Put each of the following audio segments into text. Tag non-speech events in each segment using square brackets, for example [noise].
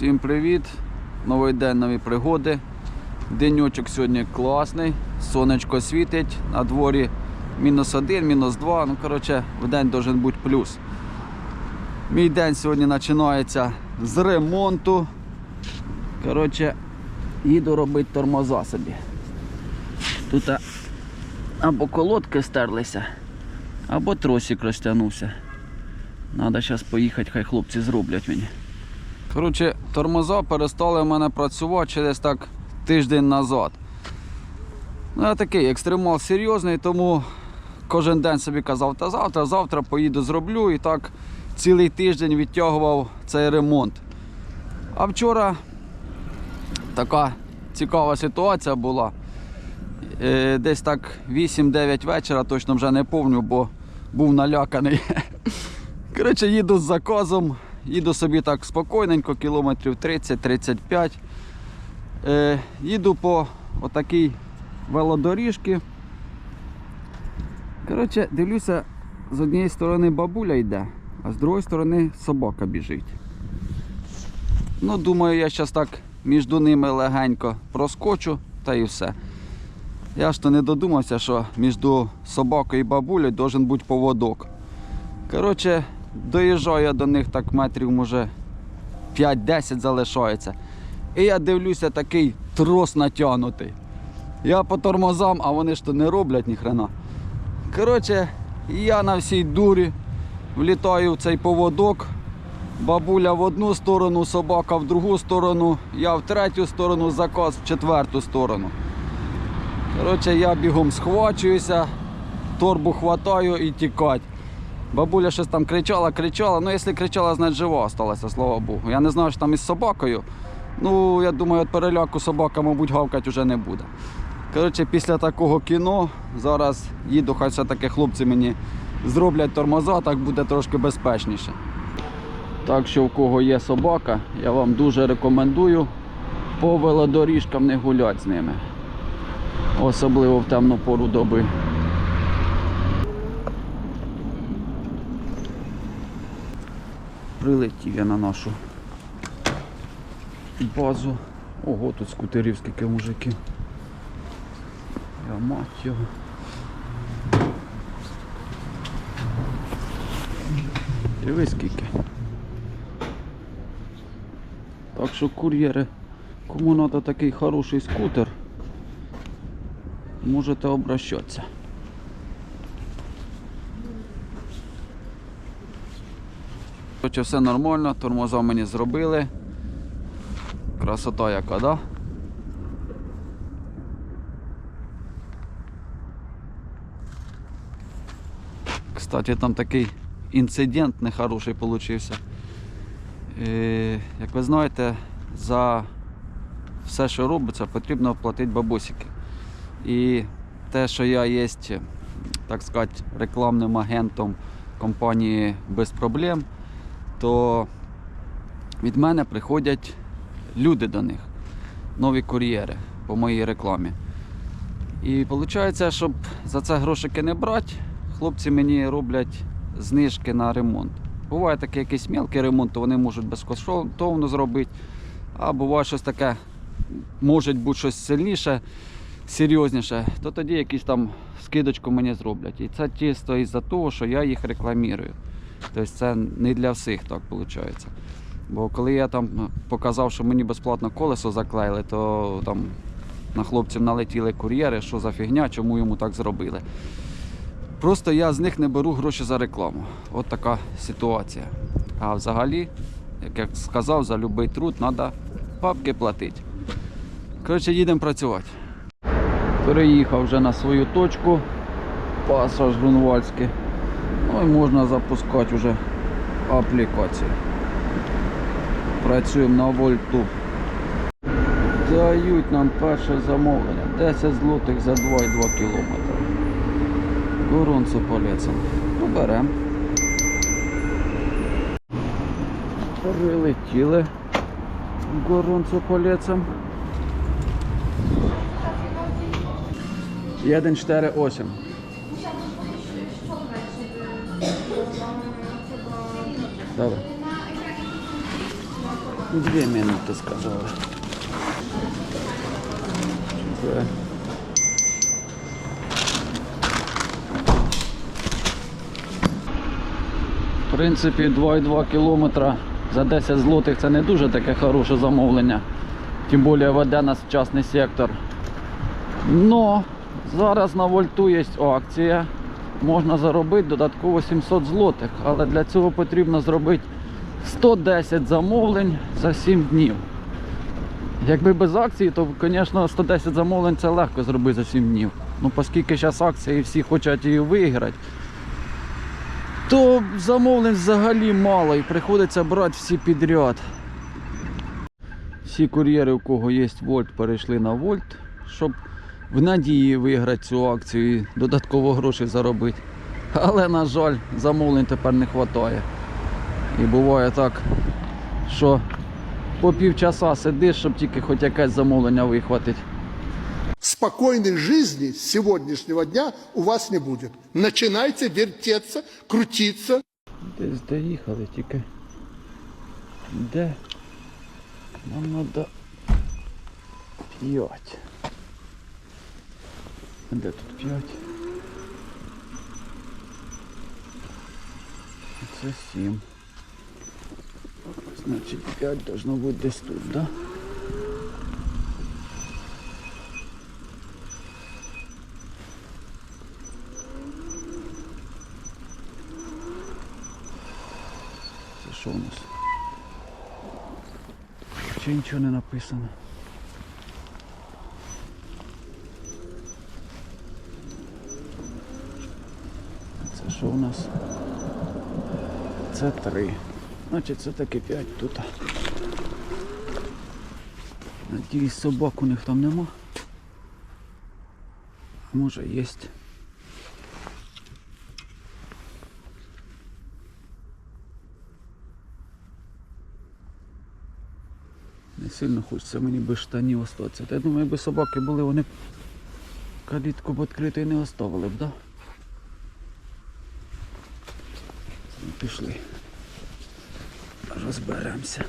Всім привіт! Новий день, нові пригоди. Денечок сьогодні класний, сонечко світить, на дворі мінус один, мінус два. Ну, коротше, в день должен бути плюс. Мій день сьогодні починається з ремонту. Коротше, їду робити тормоза собі. Тут або колодки стерлися, або тросик розтягнувся. Треба зараз поїхати, хай хлопці зроблять мені. Коротше, тормоза перестали в мене працювати через так тиждень назад. Ну, я такий екстремал серйозний, тому кожен день собі казав, та завтра, завтра поїду зроблю і так цілий тиждень відтягував цей ремонт. А вчора така цікава ситуація була. Е, Десь так 8-9 вечора, точно вже не пам'ятаю, бо був наляканий. [laughs] Коротше, їду з заказом, їду собі так спокійненько, кілометрів 30-35. Е, їду по отакій велодоріжці. Коротше, дивлюся, з однієї сторони бабуля йде, а з другої сторони собака біжить. Ну, думаю, я зараз так між ними легенько проскочу та і все. Я ж то не додумався, що між собакою і бабулею должен бути поводок. Коротше, доїжджаю я до них так метрів, може 5-10 залишається. І я дивлюся, такий трос натягнутий. Я по тормозам, а вони ж то не роблять ніхрена. Коротше, я на всій дурі влітаю в цей поводок. Бабуля в одну сторону, собака в другу сторону, я в третю сторону, заказ в четверту сторону. Коротше, я бігом схвачуюся, торбу хватаю і тікать. Бабуля щось там кричала, кричала. Ну, якщо кричала, значить жива осталася, слава Богу. Я не знаю, що там із собакою. Ну, я думаю, від переляку собака, мабуть, гавкати вже не буде. Коротше, після такого кіно зараз їду, хай все-таки хлопці мені зроблять тормоза, так буде трошки безпечніше. Так що, в кого є собака, я вам дуже рекомендую по велодоріжкам не гуляти з ними. Особливо в темну пору доби. Прилетів я на нашу базу. Ого, тут скутерів скільки мужиків. Я мать його. Дивись скільки. Так що кур'єри, кому треба такий хороший скутер, можете обращатися. Короче, все нормально, тормоза мені зробили. Красота яка, да? Кстати, там такий інцидент нехороший получився. Е, як ви знаєте, за все, що робиться, потрібно платити бабусики. І те, що я є, так сказати, рекламним агентом компанії без проблем, то від мене приходять люди до них, нові кур'єри по моїй рекламі. І виходить, щоб за це грошики не брати, хлопці мені роблять знижки на ремонт. Буває такий якийсь мелкий ремонт, то вони можуть безкоштовно зробити. А буває щось таке, може бути щось сильніше, серйозніше, то тоді якісь там скидочку мені зроблять. І це чисто із-за того, що я їх рекламірую. Тобто це не для всіх так виходить. Бо коли я там показав, що мені безплатно колесо заклеїли, то там на хлопців налетіли кур'єри, що за фігня, чому йому так зробили. Просто я з них не беру гроші за рекламу. От така ситуація. А взагалі, як я сказав, за будь-який труд треба папки платити. Коротше, їдемо працювати. Переїхав вже на свою точку, пасаж Грунвальський. Ну і можна запускати вже аплікацію. Працюємо на вольту. Дають нам перше замовлення. 10 злотих за 2,2 кілометри. Горонцо полецем. Ну, берем. Прилетіли горонцо полецем. 1,48. Добре. Дві минути сказали. Це. В принципі, 2,2 кілометра за 10 злотих це не дуже таке хороше замовлення. Тим більше веде нас частний сектор. Но зараз на вольту є акція. Можна заробити додатково 700 злотих, але для цього потрібно зробити 110 замовлень за 7 днів. Якби без акції, то, звісно, 110 замовлень це легко зробити за 7 днів. Ну, оскільки зараз акція і всі хочуть її виграти, то замовлень взагалі мало і приходиться брати всі підряд. Всі кур'єри, у кого є вольт, перейшли на вольт, щоб в надії виграти цю акцію і додатково грошей заробити. Але, на жаль, замовлень тепер не вистачає. І буває так, що по півчаса сидиш, щоб тільки хоч якесь замовлення вихватити. Спокойной жизни с сегодняшнего дня у вас не будет. Начинайте вертеться, крутиться. Десь доїхали тільки. Де? Нам треба п'ять. Де тут п'ять? Це сім. Значить п'ять должно бути десь тут, да? Це що у нас? Ще нічого не написано. Це що у нас? Це три. Значить це таки п'ять тут. Надіюсь, собак у них там нема. Може єсть. Не сильно хочеться мені без штанів остатися. Та я думаю, якби собаки були, вони б калітку б відкритою не оставили б, да? Ну, Пішли. Розберемося.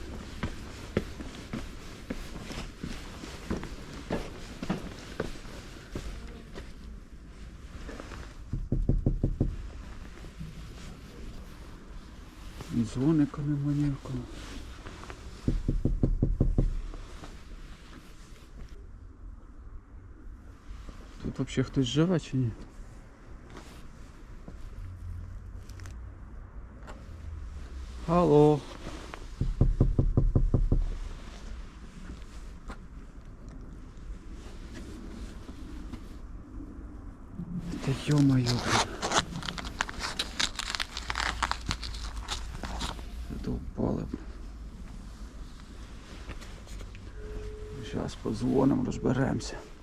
Дзвониками манівками. Тут взагалі хтось живе чи ні? Алло.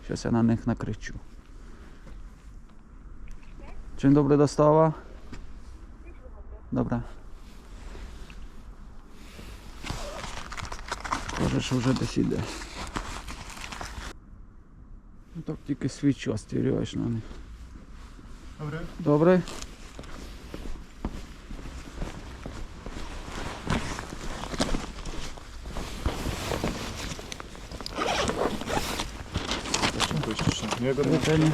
Зараз я на них накричу. Чим добре достава? Добре. Каже, що вже десь іде. Ну так тільки свічу час на них. Добре. Добре? Питання.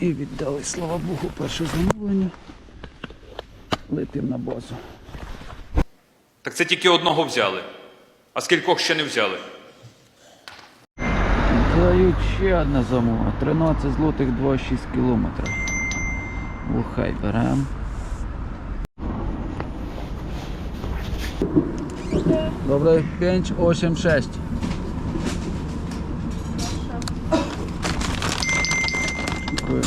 І віддали, слава Богу, перше замовлення. Летим на базу. Так це тільки одного взяли. А скількох ще не взяли? Дають ще одне замова. 13 злотих 2,6 кілометрів. Ухай берем. Добрий, 5, 8, 6. Дякую.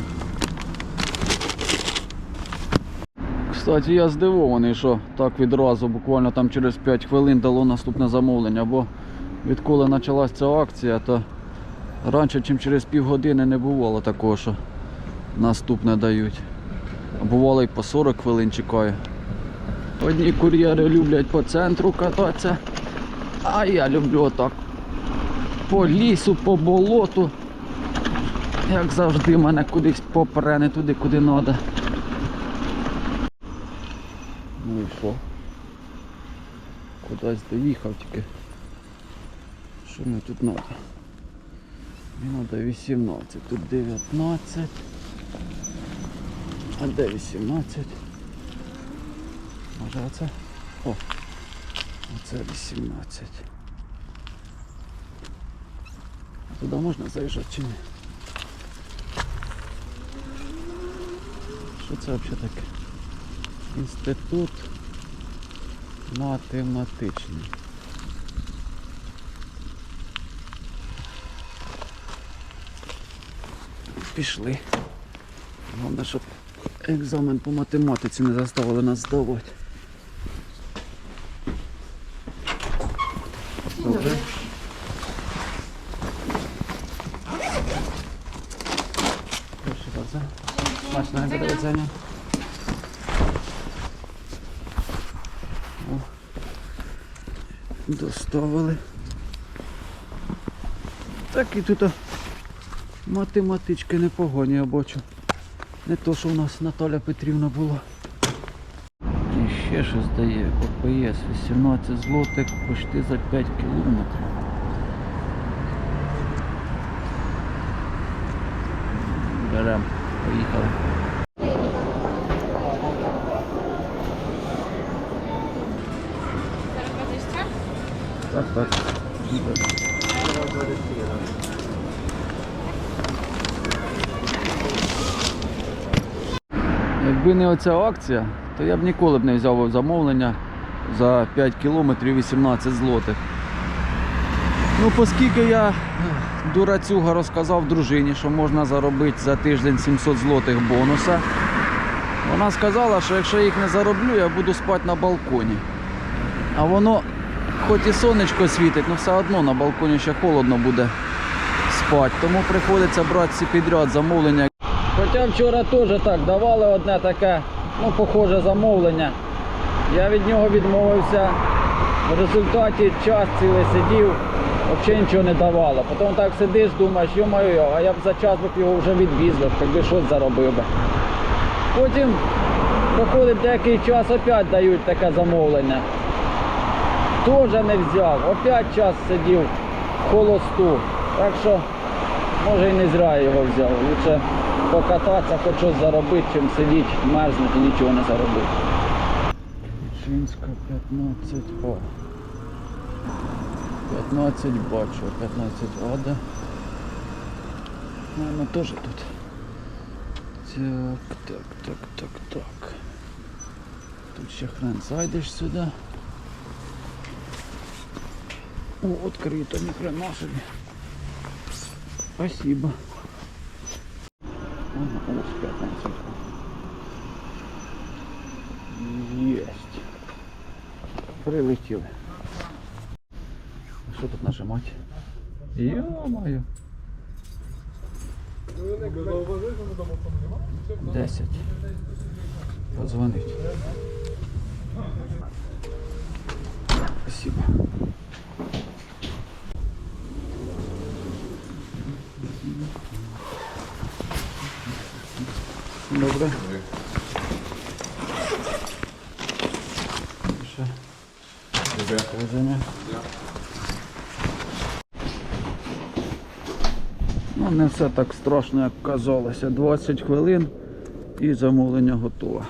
Кстати, я здивований, що так відразу, буквально там через 5 хвилин дало наступне замовлення, бо відколи почалась ця акція, то раніше, ніж через півгодини не бувало такого, що наступне дають. Бувало і по 40 хвилин чекаю. Одні кур'єри люблять по центру кататися, а я люблю отак по лісу, по болоту. Як завжди, мене кудись попре, не туди, куди треба. Ну і що? Кудись доїхав тільки. Що мені тут треба? Мені треба 18, тут 19. А де 18? Може оце? О! Оце 18. А туди можна заїжджати чи ні? Що це взагалі таке? Інститут математичний. Пішли. Головне, щоб екзамен по математиці не заставили нас здавати. Добре. Smacznego do Доставили. Так і тут математички непогоні, я бачу. Не то, що у нас Наталя Петрівна була. І ще щось дає. ОПС 18 злотих почти за 5 кілометрів. Берем, поїхали. Так, так. Якби не оця акція, то я б ніколи б не взяв замовлення за 5 кілометрів 18 злотих. Ну, оскільки я дурацюга розказав дружині, що можна заробити за тиждень 700 злотих бонуса, вона сказала, що якщо їх не зароблю, я буду спати на балконі. А воно, хоч і сонечко світить, але все одно на балконі ще холодно буде спати. Тому приходиться брати всі підряд замовлення. Хоча вчора теж так давали одне таке, ну, похоже замовлення. Я від нього відмовився. В результаті час цілий сидів, взагалі нічого не давало. Потім так сидиш, думаєш, йо-моє, а я б за час його вже відвіз, би, хоч щось заробив би. Потім проходить деякий час, опять дають таке замовлення. Теж не взяв, опять час сидів в холосту. Так що, може і не зря його взяв. Лучше покататися, хоч щось заробити, чим сидіти, мерзнути нічого не заробити. Чинська 15 О. 15 бачу, 15 Ода. Наверно, теж тут. Так, так, так, так, так. Тут ще хрен зайдеш сюди. О, открыто, ни хрена себе. Спасибо. Ось 15. Єсть. Прилетіли. Що тут нажимати? Йо-моє. 10. Позвонить. Спасибо. Добре. Везення. Ну, не все так страшно, як казалося. 20 хвилин і замовлення готове.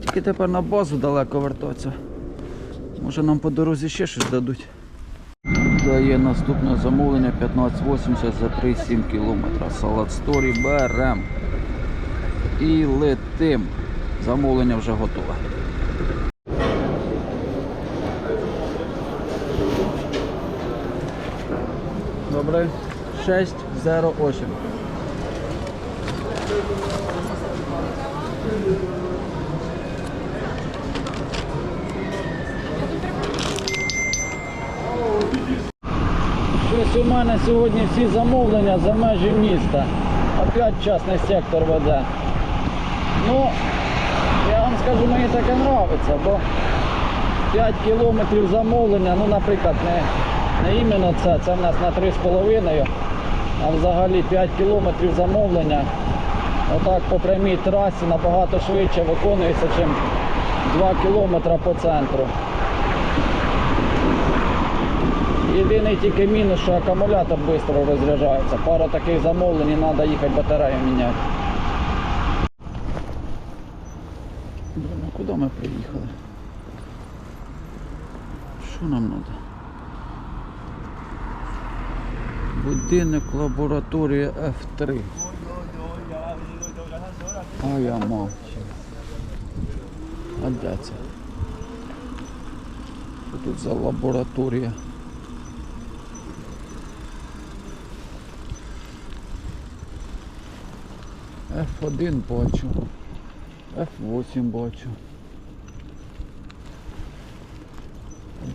Тільки тепер на базу далеко вертатися. Може нам по дорозі ще щось дадуть. Дає наступне замовлення 1580 за 3,7 км. Салат сторі берем. І летим. Замовлення вже готове. Добре. 608. Щось у мене сьогодні всі замовлення за межі міста. Опять частний сектор веде. Ну, я вам скажу, мені таке подобається, бо 5 кілометрів замовлення, ну, наприклад, не не іменно це, це в нас на 3,5, а взагалі 5 кілометрів замовлення. Отак по прямій трасі набагато швидше виконується, ніж 2 кілометри по центру. Єдиний тільки мінус, що акумулятор швидко розряджається. Пара таких замовлень треба їхати батарею міняти. Блин, а куди ми приїхали? Що нам треба? Будинок лабораторія F3. А я мовчу. А де це? Що тут за лабораторія? F1 бачу. F8 бачу.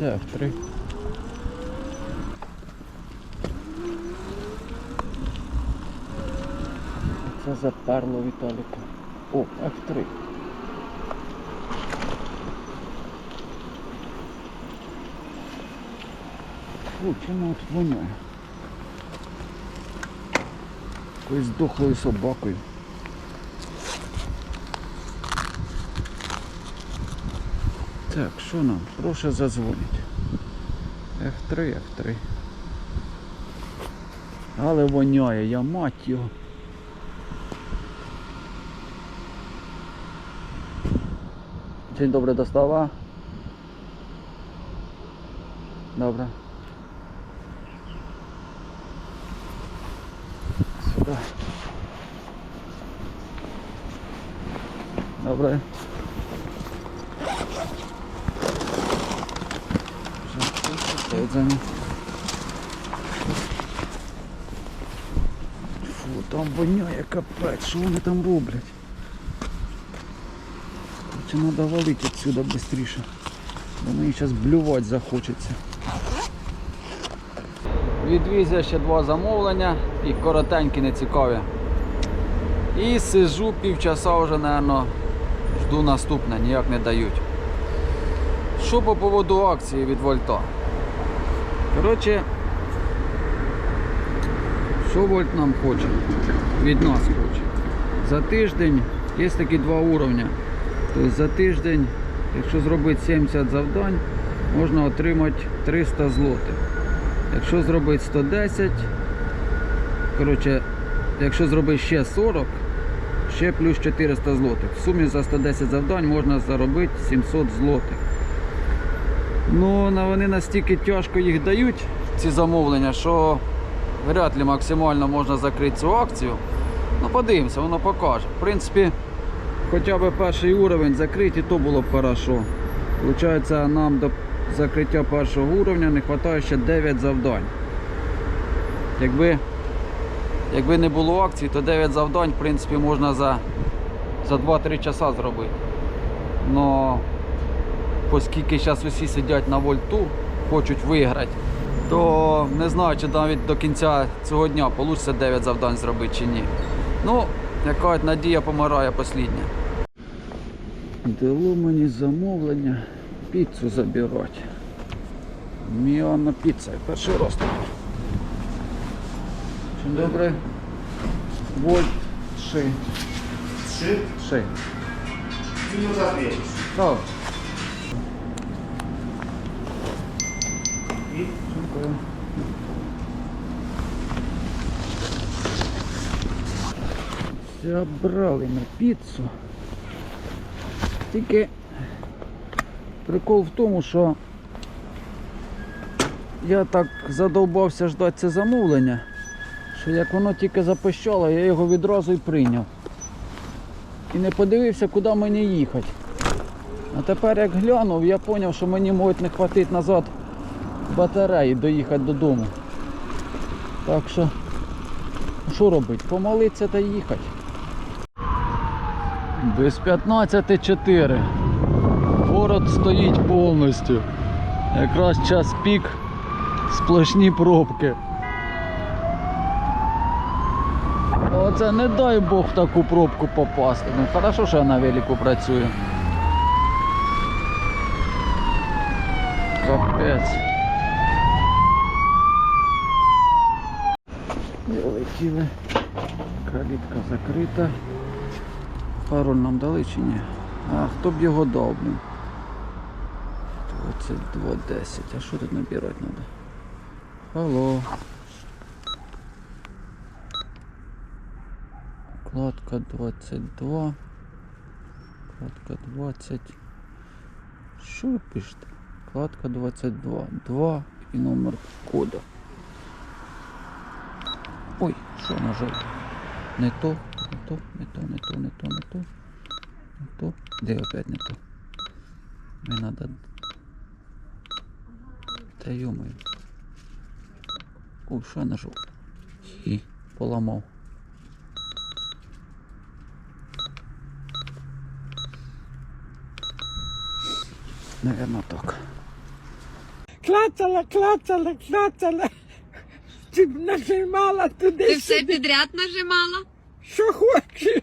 Де F3? Це заперло Віталіка. О, F3. Фу, чому тут воняє? Якоюсь дохлою собакою. Так, що нам? Прошу зазвонить. F3, F3. Але воняє, я мать його. Dzień dobry, dostawa. Dobra. Сюда. Добре. Jedzenie. Фу, там воняє капець, що вони там роблять? Чи треба валити відсюди швидше. Бо мені зараз блювати захочеться. Відвіз я ще два замовлення і коротенькі нецікаві. І сижу півчаса вже, напевно, жду наступне, ніяк не дають. Що по поводу акції від Вольта? Коротше, що Вольт нам хоче? Від нас хоче. За тиждень є такі два уровня. Тобто за тиждень, якщо зробити 70 завдань, можна отримати 300 злотих. Якщо зробити 110, коротше, якщо зробити ще 40, ще плюс 400 злотих. В сумі за 110 завдань можна заробити 700 злотих. Ну, вони настільки тяжко їх дають, ці замовлення, що вряд ли максимально можна закрити цю акцію. Ну, подивимося, воно покаже. В принципі, хоча б перший уровень закрити, то було б хорошо. Получається, нам до закриття першого уровня не вистачає ще 9 завдань. Якби, якби не було акції, то 9 завдань, в принципі, можна за, за 2-3 часа зробити. Но оскільки зараз усі сидять на вольту, хочуть виграти, то не знаю, чи навіть до кінця цього дня вийде 9 завдань зробити чи ні. Ну, яка надія помирає послідня. Дало мені замовлення піцу забирати. Міана піца. Перший тут. Dzień dobry. Вольт 3. Trzy? 3. Minuta dwie. Так. I Dziękuję. Забрали ми піцу. Тільки прикол в тому, що я так задовбався ждати це замовлення, що як воно тільки запищало, я його відразу і прийняв. І не подивився, куди мені їхати. А тепер як глянув, я зрозумів, що мені можуть не хватити назад батареї доїхати додому. Так що, що робити? Помолитися та їхати. Без 15.4. Город стоїть повністю. Якраз час пік, сплошні пробки. Оце не дай Бог таку пробку попасти. Ну хорошо, що я на велику працюю. Капець. Залетіли. Калітка закрита. Пароль нам дали чи ні? А, хто б його дав, блін? 22.10. А що тут набирати треба? Алло. Кладка 22. Кладка 20. Що ви пишете? Кладка 22. 2 і номер коду. Ой, що нажав? Не то, не то, не то, не то, не то, не то. Не то. Де опять не то? Не надо. Та йомаю. Ой, що я нажав? І поламав. Наверно так. клацала, клацала, клацала. Б нажимала туди, Ти все підряд нажимала? що хочеш.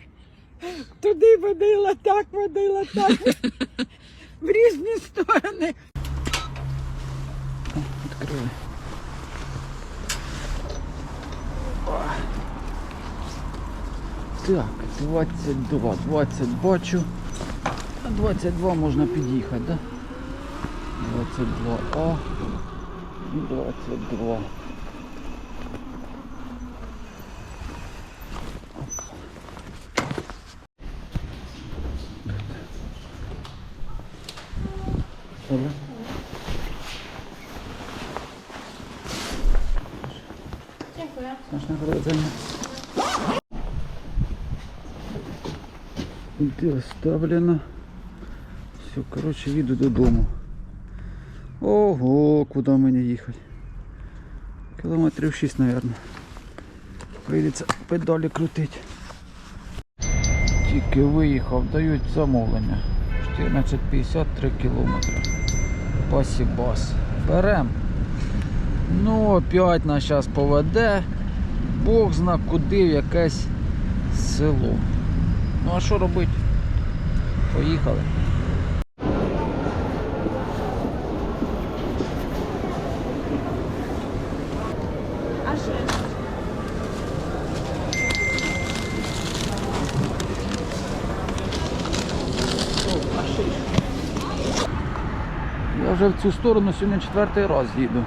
Туди водила, так водила, так. [laughs] В різні сторони. Відкрили. Так, 22, 20 бачу. А 22 можна під'їхати, да? 22 А. 22. Добре. Смачного проведення. Доставлено. Все, коротше, їду додому. Ого, куди мені їхати? Кілометрів 6, мабуть. Прийдеться педалі крутити. Тільки виїхав, дають замовлення. 14,53 кілометри. Пасібас. Берем. Ну, опять нас зараз поведе. Бог зна куди в якесь село. Ну а що робити? Поїхали. Я вже в цю сторону сьогодні четвертий раз їду.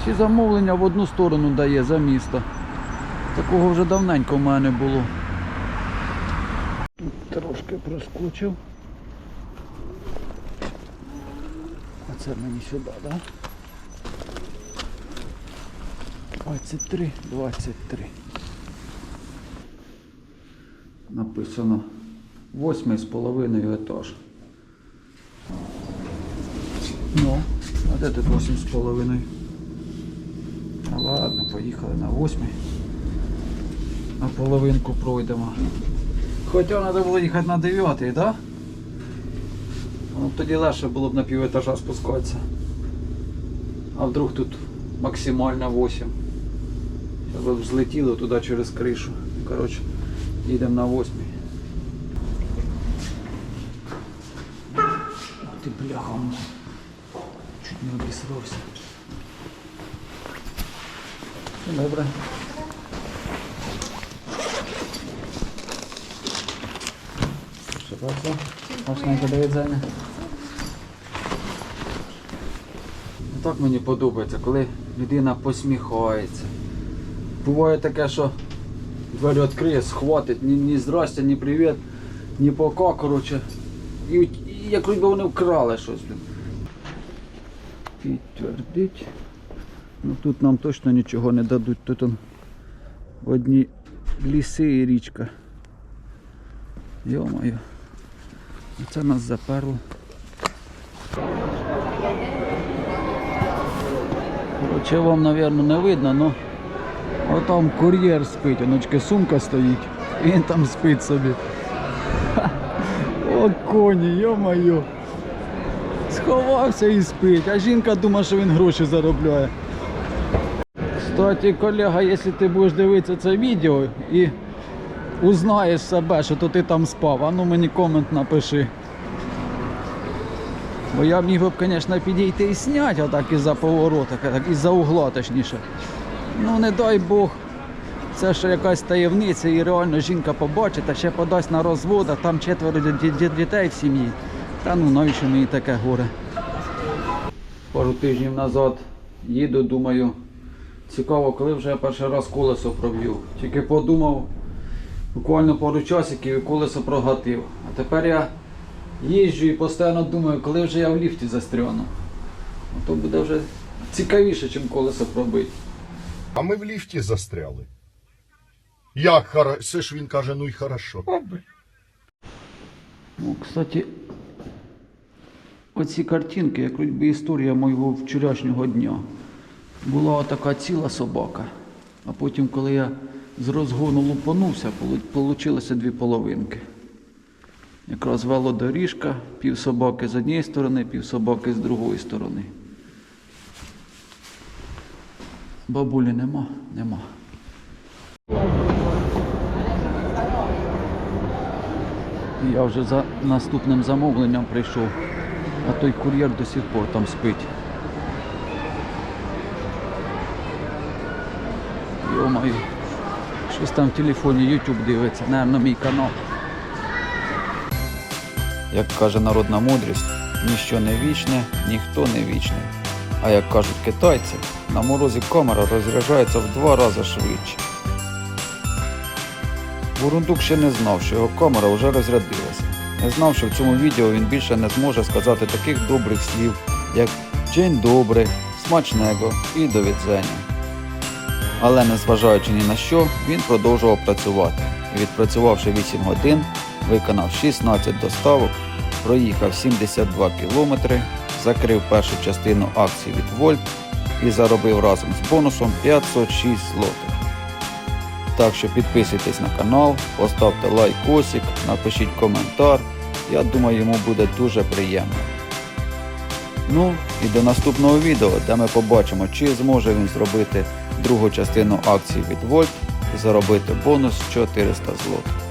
Всі замовлення в одну сторону дає за місто. Такого вже давненько в мене було. Трошки проскочив. А це мені сюди, так? Да? 23, 23. Написано восьмий з половиною етаж. Ну, а де тут 8 з половиною? Ну ладно, поїхали на 8. На половинку пройдемо. Хоча треба було їхати на 9, так? Да? Ну, тоді легше було б на пів етажа спускатися. А вдруг тут максимально 8. Зараз б взлетіло туди через кришу. Коротше, їдемо на 8. Ох ти бляха. Не обісрався. Добре. Proszę bardzo. Смачненько до їдзення. Так мені подобається, коли людина посміхається. Буває таке, що двері відкриє, схватить, ні, ні здрастя, ні привіт, ні пока, коротше. І, і як ніби вони вкрали щось. блін. Підтвердить. Ну тут нам точно нічого не дадуть. Тут он одні ліси і річка. Йо-моє. Це нас заперло. Короче, вам, мабуть, не видно, але там кур'єр спить, оночки сумка стоїть, він там спить собі. О, коні, йо-моє. Сховався і спить, а жінка думає, що він гроші заробляє. Кстати, колега, якщо ти будеш дивитися це відео і узнаєш себе, що то ти там спав, а ну мені комент напиши. Бо я міг би, звісно, підійти і зняти отак із-за поворота, так із-за угла точніше. Ну не дай Бог, це ще якась таємниця, і реально жінка побачить, а ще подасть на розвод, там четверо ді- ді- ді- дітей в сім'ї. Та ну навіщо мені таке горе? Пару тижнів назад їду, думаю, цікаво, коли вже я перший раз колесо проб'ю. Тільки подумав, буквально пару часиків і колесо прогатив. А тепер я їжджу і постійно думаю, коли вже я в ліфті застряну. А то буде вже цікавіше, чим колесо пробити. А ми в ліфті застряли. Як хорошо? Все ж він каже, ну й хорошо. Ну, кстати, оці картинки, як би історія моєго вчорашнього дня. Була така ціла собака. А потім, коли я з розгону лупанувся, вийшло дві половинки. Якраз велодоріжка, пів собаки з однієї сторони, пів собаки з другої сторони. Бабулі нема? Нема. Я вже за наступним замовленням прийшов, а той кур'єр до сих пор там спить. Йо-моє, щось там в телефоні YouTube дивиться, наверно, мій канал. Як каже народна мудрість, ніщо не вічне, ніхто не вічний. А як кажуть китайці, на морозі камера розряджається в два рази швидше. Бурундук ще не знав, що його камера вже розрядилася. Не знав, що в цьому відео він більше не зможе сказати таких добрих слів, як «День добрий», смачного і до відзення. Але незважаючи ні на що, він продовжував працювати. Відпрацювавши 8 годин, виконав 16 доставок, проїхав 72 кілометри, закрив першу частину акції від Вольт і заробив разом з бонусом 506 злотих. Так що підписуйтесь на канал, поставте лайкосик, напишіть коментар. Я думаю, йому буде дуже приємно. Ну і до наступного відео, де ми побачимо, чи зможе він зробити другу частину акції від Вольт і заробити бонус 400 злотих.